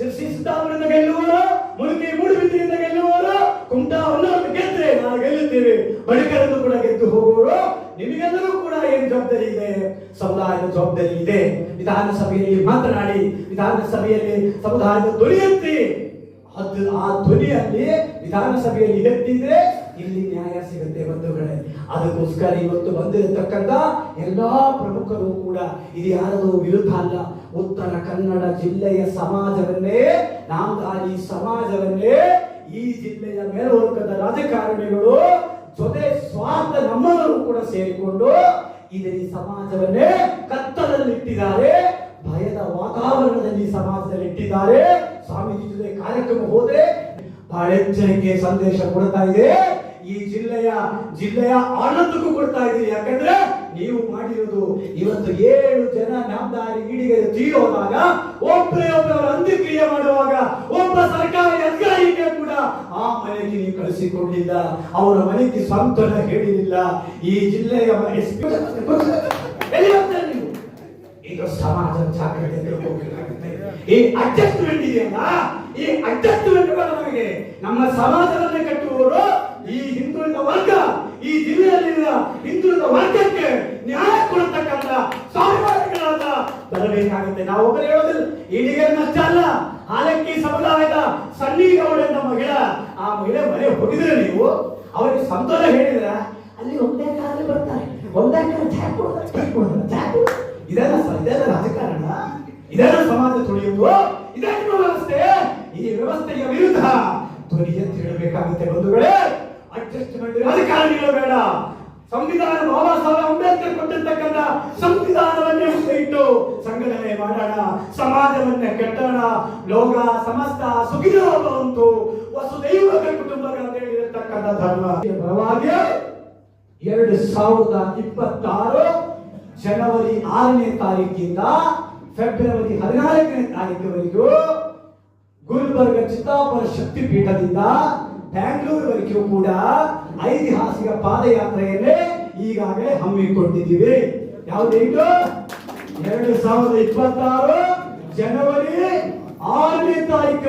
ಶಿರ್ಸಿ ಸಿದ್ದಾಪುರದಿಂದ ಗೆಲ್ಲುವರು ಮುಳುಗಿ ಮೂಡುಬಿದ್ದರಿಂದ ಗೆಲ್ಲುವರು ಕುಮಟಾ ಹೊನ್ನೂರು ಗೆದ್ರೆ ನಾವು ಗೆಲ್ಲುತ್ತೇವೆ. ಬಳಿಕರನ್ನು ಕೂಡ ಗೆದ್ದು ಹೋಗುವರು ನಿಮಗೆಲ್ಲರೂ ಕೂಡ ಏನ್ ಜವಾಬ್ದಾರಿ ಇದೆ? ಸಮುದಾಯದ ಜವಾಬ್ದಾರಿ ಇದೆ. ವಿಧಾನಸಭೆಯಲ್ಲಿ ಮಾತನಾಡಿ, ವಿಧಾನಸಭೆಯಲ್ಲಿ ಸಮುದಾಯದ ಧ್ವನಿಯೆತ್ತಿ ಅದು ಆ ಧ್ವನಿಯಲ್ಲಿ ವಿಧಾನಸಭೆಯಲ್ಲಿ ಎತ್ತಿದ್ರೆ ಇಲ್ಲಿ ನ್ಯಾಯ ಸಿಗುತ್ತೆ ಬಂಧುಗಳೇ. ಅದಕ್ಕೋಸ್ಕರ ಇವತ್ತು ಬಂದಿರತಕ್ಕಂತ ಎಲ್ಲಾ ಪ್ರಮುಖರು ಕೂಡ, ಇದು ಯಾರದು ವಿರುದ್ಧ ಅಲ್ಲ, ಉತ್ತರ ಕನ್ನಡ ಜಿಲ್ಲೆಯ ಸಮಾಜವನ್ನೇ ನಾಮಧಾರಿ ಸಮಾಜವನ್ನೇ, ಈ ಜಿಲ್ಲೆಯ ಮೇಲ್ವರ್ಗದ ರಾಜಕಾರಣಿಗಳು, ಜೊತೆ ಸ್ವಾರ್ಥ ನಮ್ಮವರು ಕೂಡ ಸೇರಿಕೊಂಡು ಇದರ ಸಮಾಜವನ್ನೇ ಕತ್ತಲಲ್ಲಿಟ್ಟಿದ್ದಾರೆ, ಭಯದ ವಾತಾವರಣದಲ್ಲಿ ಸಮಾಜದಲ್ಲಿ ಇಟ್ಟಿದ್ದಾರೆ ಸ್ವಾಮೀಜಿ ಜೊತೆ ಕಾರ್ಯಕ್ರಮ ಹೋದ್ರೆ ಬಹಳ ಎಚ್ಚರಿಕೆ ಸಂದೇಶ ಕೊಡ್ತಾ ಇದೆ. ಈ ಜಿಲ್ಲೆಯ ಜಿಲ್ಲೆಯ ಆನಂದಕ್ಕೂ ಕೊಡ್ತಾ ಇದೆ ಯಾಕಂದ್ರೆ ನೀವು ಮಾಡಿರೋದು ಇವತ್ತು ಏಳು ಜನ ನಾಮದಾರಿ ಈಡಿಗೆ ತೀರೋದಾಗ ಒಬ್ಬರೇ ಒಬ್ಬರ ಅಂತ್ಯಕ್ರಿಯೆ ಮಾಡುವಾಗ, ಒಬ್ಬ ಸರ್ಕಾರಿ ಅಧಿಕಾರಿಗೆ ಕೂಡ ಆ ಮನೆಗೆ ನೀವು ಕಳಿಸಿಕೊಂಡಿಲ್ಲ. ಅವರ ಮನೆಗೆ ಸಂತೋಷ ಹೇಳಿರಲಿಲ್ಲ ಈ ಜಿಲ್ಲೆಯ ಇದು ಸಮಾಜದ ಜಾಗ್ರತೆ ತಿಳ್ಕೊಬೇಕಾಗುತ್ತೆ ಈ ಅಡ್ಜಸ್ಟ್ಮೆಂಟ್ ಇದೆಯಲ್ಲ ಈ ಅಡ್ಜಸ್ಟ್ಮೆಂಟ್ ನಮಗೆ ನಮ್ಮ ಸಮಾಜವನ್ನು ಕಟ್ಟುವವರು ಈ ಹಿಂದುಳಿದ ವರ್ಗ, ಈ ಜಿಲ್ಲೆಯಲ್ಲಿರುವ ಹಿಂದುಳಿದ ವರ್ಗಕ್ಕೆ ನ್ಯಾಯ ಕೊಡತಕ್ಕಂತ ಸ್ವಾಭಿಮಾನಿಗಳಾದ ಬರಬೇಕಾಗುತ್ತೆ. ನಾವು ಒಬ್ಬರು ಹೇಳೋದಿಲ್ಲ ಈಡಿಗರನ್ನಷ್ಟ ಅಲ್ಲ, ಹಾಲಕ್ಕಿ ಸಮುದಾಯದ ಸನ್ನಿಗೌಡ ಎಂಬ ಮಹಿಳ, ಆ ಮಹಿಳೆ ಮನೆ ಹೋಗಿದ್ರೆ ನೀವು, ಅವರಿಗೆ ಸಂತೋಷ ಹೇಳಿದ್ರ ಅಲ್ಲಿ ಒಂದೇ ಕಾರಲ್ಲಿ ಬರ್ತಾರೆ. ಒಂದೇ ಕಾಲ ಕೊಡ್ತಾರೆ ಇದೆಲ್ಲ ಸದ್ಯದ ರಾಜಕಾರಣ? ಇದೆಲ್ಲ ಸಮಾಜ ತುಳಿಯುವುದು? ಇದನ್ನು ವ್ಯವಸ್ಥೆ? ಈ ವ್ಯವಸ್ಥೆಯ ವಿರುದ್ಧ ಧ್ವನಿ ಎಂತ ಹೇಳಬೇಕಾಗುತ್ತೆ ಬಂಧುಗಳೇ. ಅಡ್ಜಸ್ಟ್ಮೆಂಟ್ ರಾಜಕಾರಣಿಗಳು ಬೇಡ. ಸಂವಿಧಾನ ಬಾಬಾ ಸಾಹೇಬ್ ಅಂಬೇಡ್ಕರ್ ಕೊಟ್ಟಿರ್ತಕ್ಕಂಥ ಸಂವಿಧಾನವನ್ನೇ ಮುಂದೆ ಇಟ್ಟು ಸಂಘಟನೆ ಮಾಡೋಣ, ಸಮಾಜವನ್ನ ಕಟ್ಟೋಣ, ಲೋಕ, ಸಮಸ್ತ ಸುಖಿನೋ ಭವಂತು ವಸುದೈವ ಕುಟುಂಬಗಳಂತ ಧರ್ಮ. ಬಲವಾಗಿ ಎರಡು ಸಾವಿರದ ಇಪ್ಪತ್ತಾರು ಜನವರಿ ಆರನೇ ತಾರೀಕಿಂದ ಫೆಬ್ರವರಿ ಹದಿನಾಲ್ಕನೇ ತಾರೀಕವರೆಗೂ ಗುಲ್ಬರ್ಗ ಚಿತ್ತಾಪುರ ಶಕ್ತಿ ಪೀಠದಿಂದ ಬ್ಯಾಂಗ್ಳೂರ್ವರೆಗೂ ಕೂಡ ಐತಿಹಾಸಿಕ ಪಾದಯಾತ್ರೆಯನ್ನೇ ಈಗಾಗಲೇ ಹಮ್ಮಿಕೊಂಡಿದ್ದೀವಿ. ಯಾವುದೇ ಎರಡು ಸಾವಿರದ ಇಪ್ಪತ್ತಾರು ಜನವರಿ ಆರನೇ ತಾರೀಕು.